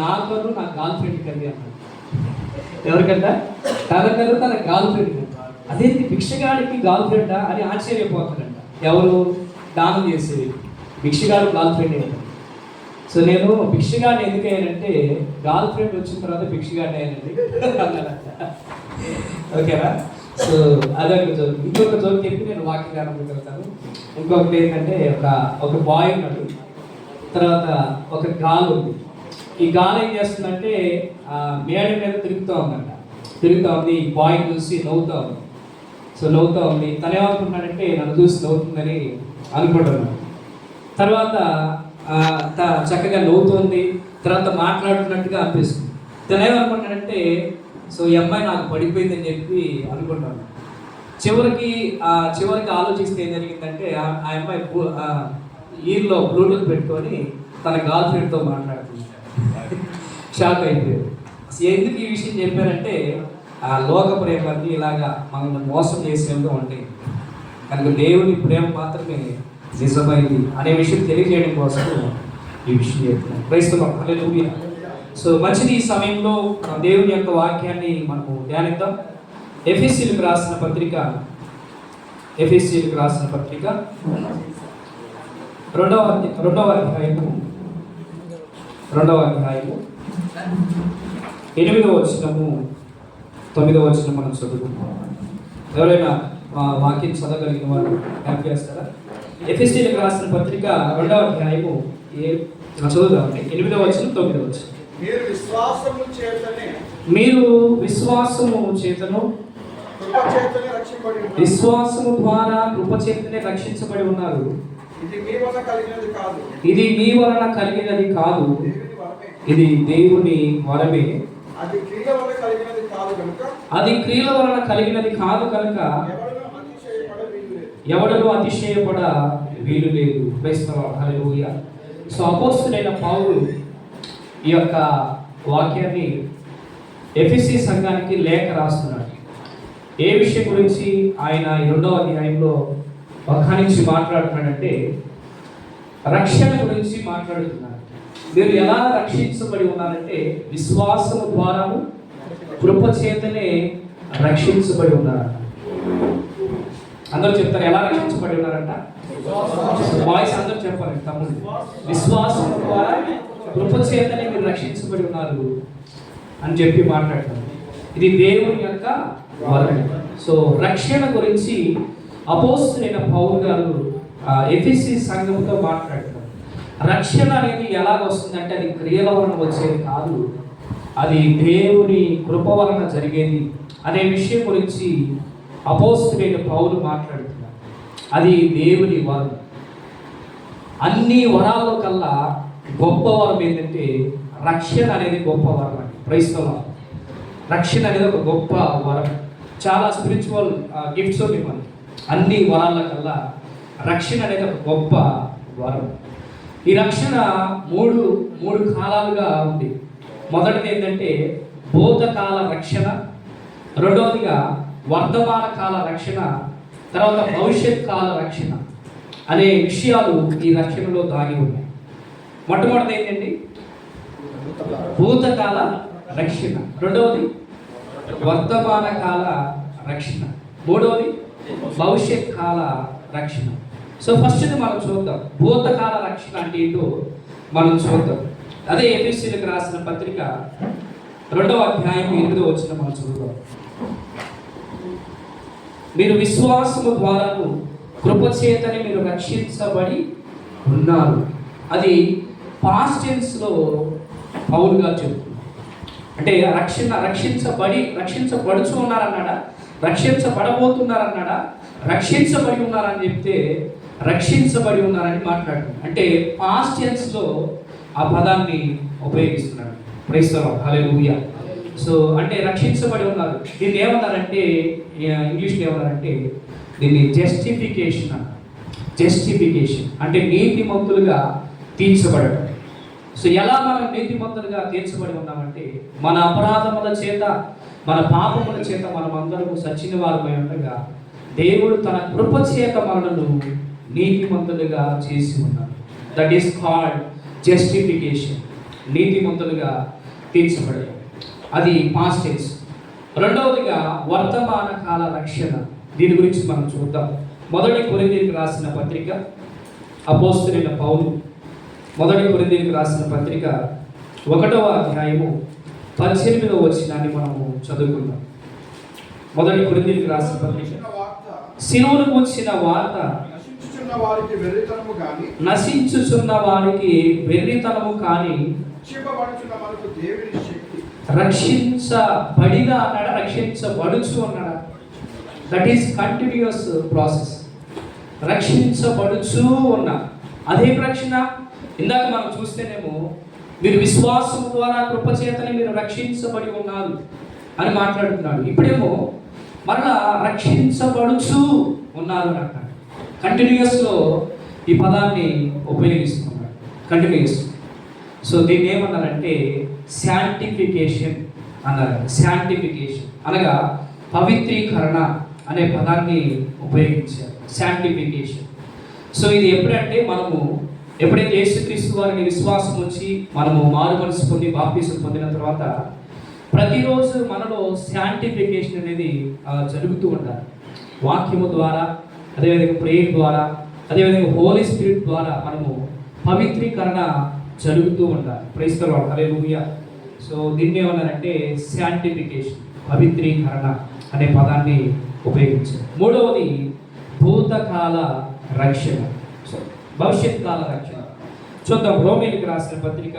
నాకను నా girl friend కండి అన్నాడు. ఎవరికంట? తనకను తన గర్ల్ ఫ్రెండ్ అదేంటి? భిక్షగాడికి గర్ల్ ఫ్రెండా అని ఆశ్చర్యపోతాడంట. ఎవరు? దానం చేసేది. భిక్షగాడు గర్ల్ ఫ్రెండ్ ఏంట సో నేను భిక్షగాడిని ఎందుకు అయ్యానంటే గర్ల్ ఫ్రెండ్ వచ్చిన తర్వాత భిక్షగాడిని అయ్యానండి. ఓకేనా? సో అదొక జోక్. ఇంకొక జోక్ చెప్పి నేను వాకింగ్ గానం వెళ్తాను ఇంకొకటి ఏంటంటే ఒక ఒక బాయ్ ఉన్నాడు. తర్వాత ఒక గాల్ ఉంది ఈ గాలి ఏం చేస్తుందంటే మేడ మీద తిరుగుతూ ఉందంట. తిరుగుతూ ఉంది ఈ బాయ్ చూసి నవ్వుతూ ఉంది. సో నవ్వుతూ ఉంది. తను ఏమనుకుంటున్నాడంటే నన్ను చూసి నవ్వుతుందని అనుకుంటున్నాడు. తర్వాత త- చక్కగా నవ్వుతుంది. తర్వాత మాట్లాడుతున్నట్టుగా అనిపిస్తుంది. తను ఏమనుకుంటున్నాడంటే సో ఈ అమ్మాయి నాకు పడిపోయిందని చెప్పి అనుకుంటాను చివరికి చివరికి ఆలోచిస్తే ఏం జరిగిందంటే ఆ ఆ అమ్మాయి బ్లూ- ఈర్లో బ్లూటూత్ పెట్టుకొని తన గర్ల్ ఫ్రెండ్తో మాట్లాడుతుంది. షాక్ అయిపోయారు. అసలు ఎందుకు ఈ విషయం చెప్పారంటే ఆ లోక ప్రేమని ఇలాగా మనల్ని మోసం చేసేవి ఉంటాయి. కనుక దేవుని ప్రేమ మాత్రమే నిజమైంది అనే విషయం తెలియజేయడం కోసం ఈ విషయం చెప్తున్నాను క్రైస్తవం హల్లెలూయా సో మంచిది ఈ సమయంలో దేవుని యొక్క వాక్యాన్ని మనము ధ్యానిద్దాం. ఎఫ్ఎస్సీలకు రాసిన పత్రిక ఎఫ్ఎస్సీలకు రాసిన పత్రిక రెండవ రెండవ అధ్యాయము రెండవ అధ్యాయము. ఎనిమిదవ వచనము తొమ్మిదవ వచనం మనం చదువుకుంటాం ఎవరైనా మా వాక్యం చదవగలిగిన వారు హ్యాపీ చేస్తారా? ఎఫ్ఎస్సీలకు రాసిన పత్రిక రెండవ అధ్యాయము ఏ చదువుదామండి ఎనిమిదవ వచనం తొమ్మిదవ వచనం. మీరు విశ్వాసము చేతనే మీరు విశ్వాసము చేతను. విశ్వాసము ద్వారా కృపచేతనే రక్షించబడి ఉన్నారు. ఇది మీ వలన కలిగినది కాదు. ఇది దేవుని వరమే. అది క్రియల వలన కలిగినది కాదు కనుక ఎవడను అతిశయపడ వీలు లేదు. క్రైస్తవ సో అపోస్తుడైన పౌలు ఈ యొక్క వాక్యాన్ని ఎఫ్ఎస్సి సంఘానికి లేఖ రాస్తున్నాడు. ఏ విషయం గురించి ఆయన రెండవ అధ్యాయంలో నుంచి మాట్లాడుతున్నాడంటే రక్షణ గురించి మాట్లాడుతున్నాడు. మీరు ఎలా రక్షించబడి ఉన్నారంటే విశ్వాసము ద్వారాను కృపచేతనే రక్షించబడి ఉన్నారు అందరూ చెప్తారు ఎలా రక్షించబడి ఉన్నారంట? వాయిస్ అందరూ చెప్పాలి తమ్ముడు విశ్వాసం ద్వారా కృపచేతనే మీరు రక్షించబడి ఉన్నారు అని చెప్పి మాట్లాడతారు. ఇది దేవుని యొక్క వరం. సో రక్షణ గురించి అపోస్తులైన పౌరు గారు ఎఫ్ఎస్సి సంఘంతో మాట్లాడుతారు రక్షణ అనేది ఎలాగ వస్తుందంటే అది క్రియల వలన వచ్చేది కాదు. అది దేవుని కృప వలన జరిగేది అనే విషయం గురించి అపోస్తులైన పౌరు మాట్లాడుతున్నారు. అది దేవుని వరం. అన్ని వరాల్లో కల్లా గొప్ప వరం ఏంటంటే రక్షణ అనేది గొప్ప వరం అండి. క్రైస్తవ రక్షణ అనేది ఒక గొప్ప వరం. చాలా స్పిరిచువల్ గిఫ్ట్స్ ఉన్నాయి మనకి. అన్ని వరాల కల్లా రక్షణ అనేది ఒక గొప్ప వరం. ఈ రక్షణ మూడు మూడు కాలాలుగా ఉంది. మొదటిది ఏంటంటే భూతకాల రక్షణ రెండవదిగా వర్ధమాన కాల రక్షణ తర్వాత భవిష్యత్ కాల రక్షణ అనే విషయాలు ఈ రక్షణలో దాగి ఉన్నాయి. మొట్టమొదటి ఏంటండి? భూతకాల రక్షణ. రెండవది వర్తమాన కాల రక్షణ. మూడవది భవిష్యత్ కాల రక్షణ సో ఫస్ట్ మనం చూద్దాం. భూతకాల రక్షణ అంటే ఏంటో మనం చూద్దాం. అదే ఏపీసీలకు రాసిన పత్రిక రెండవ అధ్యాయం ఎనిమిదో వచ్చిన మనం చూద్దాం. మీరు విశ్వాసము ద్వారాను కృపచేతని మీరు రక్షించబడి ఉన్నారు. అది పాస్టెన్స్లో పౌరుగా చెబుతుంది అంటే రక్షణ రక్షించబడి రక్షించబడుచు ఉన్నారన్నాడా? రక్షించబడబోతున్నారన్నాడా? రక్షించబడి ఉన్నారని చెప్తే రక్షించబడి ఉన్నారని మాట్లాడుతుంది. అంటే పాస్ట్ టెన్స్లో ఆ పదాన్ని ఉపయోగిస్తున్నాడు. క్రైస్తవం హల్లెలూయా సో అంటే రక్షించబడి ఉన్నారు. దీన్ని ఏమన్నారంటే ఇంగ్లీష్లో ఏమన్నారంటే దీన్ని జస్టిఫికేషన్ అన్నారు. జస్టిఫికేషన్ అంటే నీతిమంతులుగా తీర్చబడటం సో ఎలా మనం నీతిమంతులుగా తీర్చబడి ఉన్నామంటే మన అపరాధముల చేత మన పాపముల చేత మనం అందరము సచిన వారమై ఉండగా దేవుడు తన కృప చేత మనలను నీతిమంతులుగా చేసి ఉన్నాడు. దట్ ఈస్ కాల్డ్ జస్టిఫికేషన్ నీతిమంతులుగా తీర్చబడడం అది పాస్టేజ్ రెండవదిగా వర్తమాన కాల రక్షణ. దీని గురించి మనం చూద్దాం. మొదటి కొరిందీకి రాసిన పత్రిక అపోస్తులైన పౌలు. మొదటి కొరిందీకి రాసిన పత్రిక ఒకటవ అధ్యాయము పద్దెనిమిదవ వచనాన్ని మనము చదువుకుందాం మొదటి కొరిందీకి రాసిన పత్రిక. వచ్చిన వార్త. సిలువను కూర్చిన వార్త నశించుచున్న వారికి వెర్రితనము కానీ రక్షించబడిన అన్నాడా రక్షించబడుచు అన్నాడా. దట్ ఈస్ కంటిన్యూస్ ప్రాసెస్ రక్షించబడుచు ఉన్న అదే రక్షణ? ఇందాక మనం చూస్తేనేమో మీరు విశ్వాసం ద్వారా కృపచేతని మీరు రక్షించబడి ఉన్నారు. అని మాట్లాడుతున్నాడు. ఇప్పుడేమో మరలా రక్షించబడుచు ఉన్నారు అని అంటాడు. కంటిన్యూస్లో ఈ పదాన్ని ఉపయోగిస్తున్నాడు. కంటిన్యూస్ సో దీన్ని ఏమన్నారంటే శాంటిఫికేషన్ అన్నారు. శాంటిఫికేషన్ అనగా పవిత్రీకరణ అనే పదాన్ని ఉపయోగించారు. శాంటిఫికేషన్ సో ఇది ఎప్పుడంటే మనము ఎప్పుడైతే యేసుక్రీస్తు వారిని విశ్వాసం వచ్చి మనము మారు మనసు పొంది బాప్తీసం పొందిన తర్వాత ప్రతిరోజు మనలో శాంటిఫికేషన్ అనేది జరుగుతూ ఉండాలి. వాక్యము ద్వారా అదేవిధంగా ప్రేయర్ ద్వారా అదేవిధంగా హోలీ స్పిరిట్ ద్వారా మనము పవిత్రీకరణ జరుగుతూ ఉండాలి. క్రైస్తవ అదే సో దీన్ని ఏమన్నారంటే శాంటిఫికేషన్ పవిత్రీకరణ అనే పదాన్ని ఉపయోగించారు. మూడవది భూతకాల రక్షణ. సో భవిష్యత్ కాల రక్షణ. చూద్దాం రోమిలకు రాసిన పత్రిక.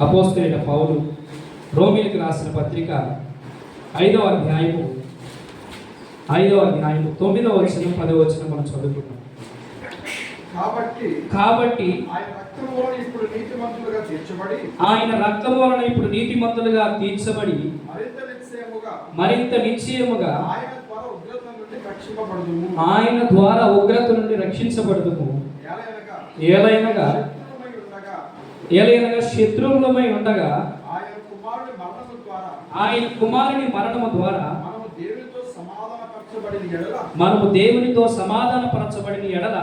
అపోస్తులైన పౌలు రోమిలకు రాసిన పత్రిక ఐదవ అధ్యాయము ఐదవ అధ్యాయము తొమ్మిదవ వచనం పదవ వచనం మనం చదువుకున్నాం కాబట్టి కాబట్టి ఆయన రక్తం వలన ఇప్పుడు నీతిమంతులుగా తీర్చబడి మరింత నిశ్చయముగా ఆయన ద్వారా ఉగ్రత నుండి రక్షించబడుదుము. ఎలయనగా ఏలైనగా ఏలైనగా శత్రువులమై ఉండగా ఆయన కుమారుడి మరణము ద్వారా ఆయన కుమారుని మరణము ద్వారా మనము దేవునితో సమాధానపరచబడిన ఎడల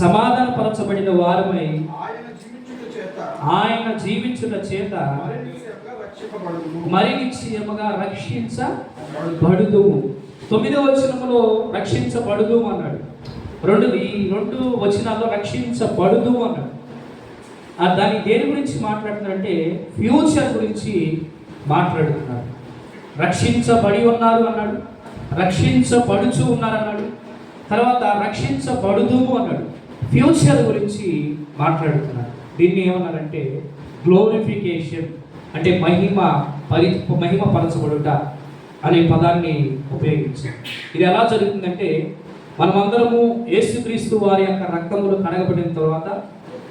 సమాధానపరచబడిన వారమై ఆయన జీవించుట చేత మరి నిశ్చయముగా రక్షించబడుదు తొమ్మిదవ వచనములో రక్షించబడుదు అన్నాడు. రెండు ఈ రెండు వచనాల్లో రక్షించబడుదు అన్నాడు. దాని దేని గురించి మాట్లాడుతున్నారంటే ఫ్యూచర్ గురించి మాట్లాడుతున్నారు. రక్షించబడి ఉన్నారు అన్నాడు. రక్షించబడుచు ఉన్నారు అన్నాడు. తర్వాత రక్షించబడుదు అన్నాడు. ఫ్యూచర్ గురించి మాట్లాడుతున్నారు. దీన్ని ఏమన్నారంటే గ్లోరిఫికేషన్ అంటే మహిమ పరి మహిమ పరచబడుట అనే పదాన్ని ఉపయోగించారు. ఇది ఎలా జరుగుతుందంటే మనమందరము యేసుక్రీస్తు వారి యొక్క రక్తములు కడగబడిన తర్వాత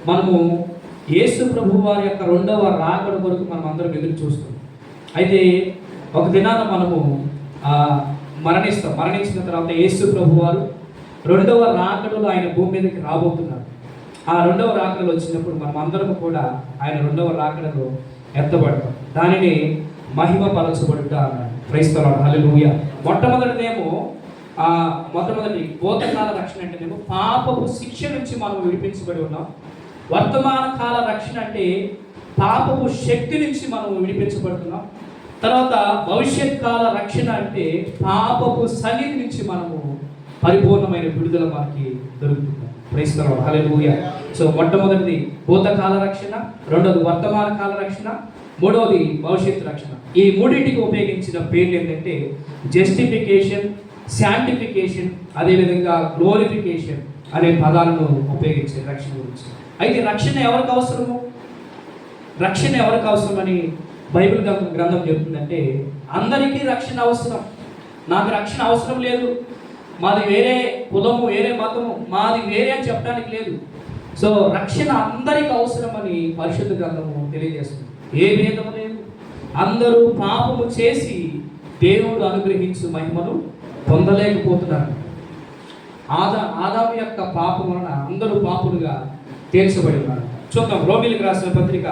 మనము యేసు ప్రభు వారి యొక్క రెండవ రాకడ కొరకు మనం అందరం ఎదురు చూస్తాం అయితే ఒక దినాన మనము మరణిస్తాం. మరణించిన తర్వాత యేసు ప్రభు వారు రెండవ రాకడలో ఆయన భూమి మీదకి రాబోతున్నారు. ఆ రెండవ రాకడలు వచ్చినప్పుడు మనం అందరం కూడా ఆయన రెండవ రాకడలో ఎత్తబడతాం. దానిని మహిమ పరచబడుట అన్నాడు. క్రైస్తవుడు హల్లెలూయ. మొట్టమొదటిదేమో ఆ మొట్టమొదటి భూతకాల రక్షణ అంటేనేమో పాపపు శిక్ష నుంచి మనం విడిపించబడి ఉన్నాం. వర్తమాన కాల రక్షణ అంటే పాపపు శక్తి నుంచి మనం విడిపించబడుతున్నాం. తర్వాత భవిష్యత్ కాల రక్షణ అంటే పాపపు సన్నిధి నుంచి మనము పరిపూర్ణమైన విడుదల మనకి దొరుకుతుంది. క్రైస్తవ హల్లెలూయ సో మొట్టమొదటిది భూతకాల రక్షణ రెండవది వర్తమాన కాల రక్షణ మూడవది భవిష్యత్ రక్షణ. ఈ మూడింటికి ఉపయోగించిన పేర్లు ఏంటంటే జస్టిఫికేషన్ శాంటిఫికేషన్ అదేవిధంగా గ్లోరిఫికేషన్ అనే పదాలను ఉపయోగించే రక్షణ గురించి. అయితే రక్షణ ఎవరికి అవసరము? రక్షణ ఎవరికి అవసరమని బైబిల్ గ్రంథం చెబుతుందంటే అందరికీ రక్షణ అవసరం. నాకు రక్షణ అవసరం లేదు. మాది వేరే కులము వేరే మతము మాది వేరే అని చెప్పడానికి లేదు. సో రక్షణ అందరికి అవసరమని పరిశుద్ధ గ్రంథము తెలియజేస్తుంది. ఏ భేదము లేదు. అందరూ పాపము చేసి దేవుడు అనుగ్రహించు మహిమను పొందలేకపోతున్నారు. ఆదా ఆదాము యొక్క పాపం వలన అందరూ పాపులుగా తీర్చబడి ఉన్నారు చూద్దాం రోమిలకు రాసిన పత్రిక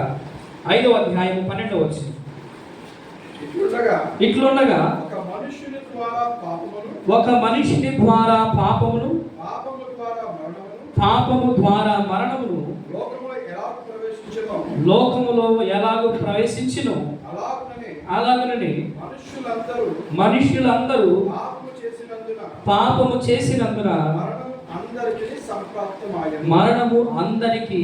ఐదవ అధ్యాయం పన్నెండవ వచ్చింది ఇట్లుండగా ఒక మనిషిని ద్వారా పాపమును పాపము ద్వారా మరణమును మరణమును లోకములో ఎలాగో ప్రవేశించును? అలాగనే అలాగనని మనుష్యులందరూ పాపము చేసినందున మరణము అందరికీ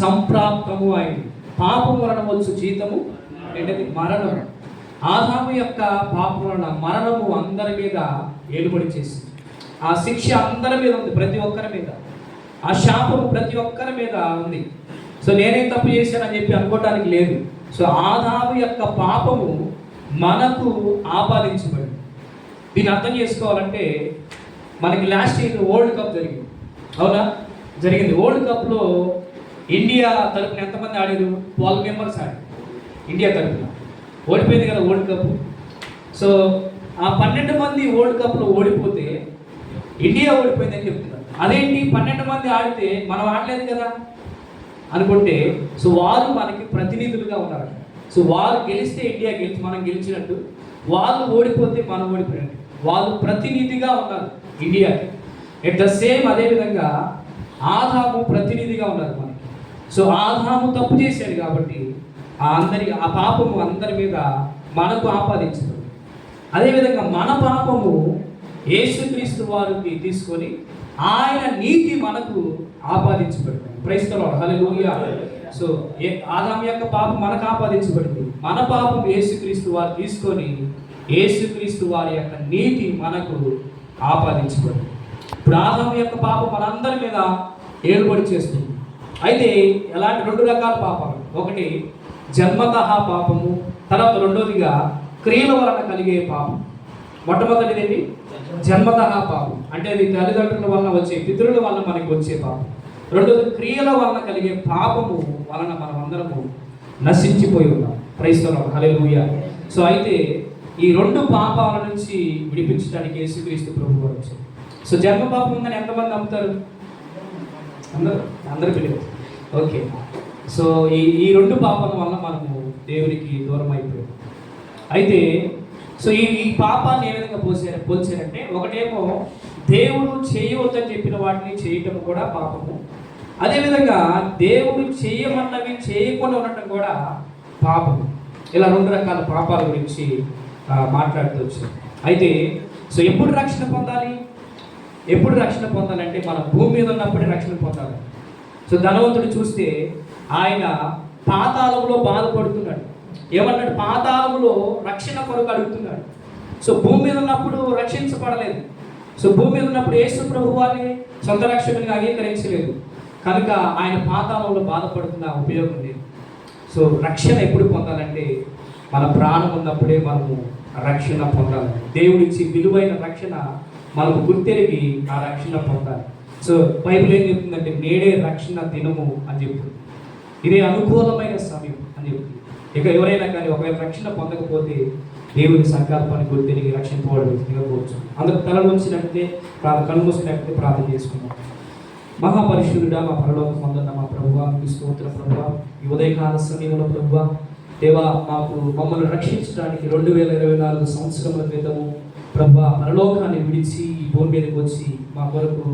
సంప్రాప్తము అయింది. పాపం వలన వచ్చు జీతము ఏంటది? మరణం ఆదాము యొక్క పాపం వలన మరణము అందరి మీద ఏలుబడి చేసింది. ఆ శిక్ష అందరి మీద ఉంది ప్రతి ఒక్కరి మీద. ఆ శాపము ప్రతి ఒక్కరి మీద ఉంది. సో నేనేం తప్పు చేశానని చెప్పి అనుకోవటానికి లేదు. సో ఆదాము యొక్క పాపము మనకు ఆపాదించబడింది. దీన్ని అర్థం చేసుకోవాలంటే మనకి లాస్ట్ ఇయర్ వరల్డ్ కప్ జరిగింది. అవునా? జరిగింది. వరల్డ్ కప్లో ఇండియా తరపున ఎంతమంది ఆడారు? ట్వెల్వ్ మెంబర్స్ ఆడారు. ఇండియా తరపున. ఓడిపోయింది కదా వరల్డ్ కప్. సో ఆ పన్నెండు మంది వరల్డ్ కప్లో ఓడిపోతే ఇండియా ఓడిపోయిందని చెప్తున్నారు. అదేంటి? పన్నెండు మంది ఆడితే మనం ఆడలేదు కదా? అనుకుంటే సో వారు మనకి ప్రతినిధులుగా ఉన్నారు. సో వారు గెలిస్తే ఇండియా గెలిచి మనం గెలిచినట్టు. వాళ్ళు ఓడిపోతే మనం ఓడిపోయినట్టు. వాళ్ళు ప్రతినిధిగా ఉన్నారు ఇండియాకి ఎట్ ద సేమ్ అదేవిధంగా ఆదాము ప్రతినిధిగా ఉన్నారు మనకి. సో ఆదాము తప్పు చేశాడు కాబట్టి ఆ అందరి ఆ పాపము అందరి మీద మనకు ఆపాదించదు అదేవిధంగా మన పాపము యేసుక్రీస్తు వారికి తీసుకొని ఆయన నీతి మనకు ఆపాదించబడింది. క్రైస్తవ హల్లెలూయా సో ఆదాం యొక్క పాపం మనకు ఆపాదించబడింది. మన పాపం యేసుక్రీస్తు వారు తీసుకొని యేసుక్రీస్తు వారి యొక్క నీతి మనకు ఆపాదించబడి ఇప్పుడు ఆదాం యొక్క పాపం మనందరి మీద ఏర్పడి చేస్తుంది. అయితే ఎలాంటి రెండు రకాల పాపాలు? ఒకటి జన్మతః పాపము తర్వాత రెండోదిగా క్రియల వలన కలిగే పాపం. మొట్టమొదటిది ఏంటి? జన్మతః పాపం. అంటే అది తల్లిదండ్రుల వలన వచ్చే పితృల వలన మనకి వచ్చే పాపం. రెండోది క్రియల వలన కలిగే పాపము వలన మనం అందరము నశించిపోయి ఉన్నాం. క్రైస్తవం హలే సో అయితే ఈ రెండు పాపాల నుంచి విడిపించడానికి యేసుక్రీస్తు ప్రభు వారు వచ్చారు. సో జన్మ పాపం ఉందని ఎంతమంది నమ్ముతారు? అందరూ? అందరూ పిల్లలు ఓకే. సో ఈ ఈ రెండు పాపాల వల్ల మనము దేవునికి దూరం అయిపోయాం. అయితే సో ఈ ఈ పాపాన్ని ఏ విధంగా పోసారు పోల్చారంటే ఒకటేమో దేవుడు చేయవద్దని చెప్పిన వాటిని చేయటం కూడా పాపము. అదేవిధంగా దేవుడు చేయమన్నవి చేయకుండా ఉండటం కూడా పాపము. ఇలా రెండు రకాల పాపాల గురించి మాట్లాడుతూ వచ్చాం అయితే సో ఎప్పుడు రక్షణ పొందాలి? ఎప్పుడు రక్షణ పొందాలంటే మన భూమి మీద ఉన్నప్పుడే రక్షణ పొందాలి. సో ధనవంతుడు చూస్తే ఆయన పాతాళంలో బాధపడుతున్నాడు. ఏమన్నాడు? పాతాళంలో రక్షణ కొరకు అడుగుతున్నాడు. సో భూమి మీద ఉన్నప్పుడు రక్షించబడలేదు. సో భూమి మీద ఉన్నప్పుడు యేసు ప్రభు వారిని సొంత రక్షకునిగా అంగీకరించలేదు. కనుక ఆయన పాతాళంలో బాధపడుతున్న ఉపయోగం లేదు. సో రక్షణ ఎప్పుడు పొందాలంటే మన ప్రాణం ఉన్నప్పుడే మనము రక్షణ పొందాలి. దేవుడిచ్చి విలువైన రక్షణ మనకు గుర్తెరిగి ఆ రక్షణ పొందాలి. సో బైబిల్ ఏం చెప్తుందంటే నేడే రక్షణ దినము అని చెప్తుంది. ఇదే అనుకూలమైన సమయం అని చెప్తుంది. ఇక ఎవరైనా కానీ ఒకవేళ రక్షణ పొందకపోతే దేవుని సంకల్పాన్ని గుర్తెరిగి రక్షింపబడి దిగవచ్చు అందరూ తల ఉంచినట్టే ప్రార్థన కళ్ళు మూసినట్టే ప్రార్థన చేసుకున్నాం మహాపరిశుద్ధుడా మా పరలోక పొందన్న మా ప్రభువా మీ స్తోత్ర ప్రభువా ఈ ఉదయకాల సమయంలో ప్రభువా దేవా మాకు మమ్మల్ని రక్షించడానికి రెండు వేల ఇరవై నాలుగు సంవత్సరముల క్రితము ప్రభ పరలోకాన్ని విడిచి ఈ భూమి మీదకి వచ్చి మా కొరకు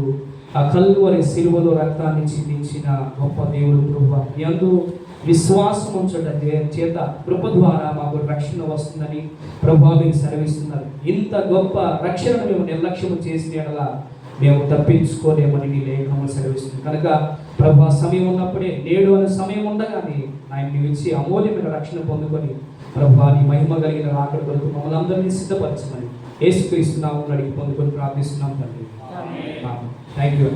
ఆ కల్వరి సిలువలో రక్తాన్ని చిందించిన గొప్ప దేవుడు ప్రభా. ఎందు విశ్వాసం ఉంచడం చేత కృప ద్వారా మాకు రక్షణ వస్తుందని ప్రభా మీరు సెలవిస్తున్నారు. ఇంత గొప్ప రక్షణను మేము నిర్లక్ష్యం చేసిన యెడల మేము తప్పించుకోలేమని నీ లేఖము సెలవిస్తుంది కనుక ప్రభా సమయం ఉన్నప్పుడే నేడు అనే సమయం ఉండగానే ఆయన ఇచ్చి అమూల్యమైన రక్షణ పొందుకొని ప్రభా నీ మహిమ కలిగిన రాకడ కొరకు మమ్మల్ని అందరినీ సిద్ధపరచమని యేసుక్రీస్తు నామములో అడిగి పొందుకొని ప్రార్థిస్తున్నాం తండ్రి. Thank you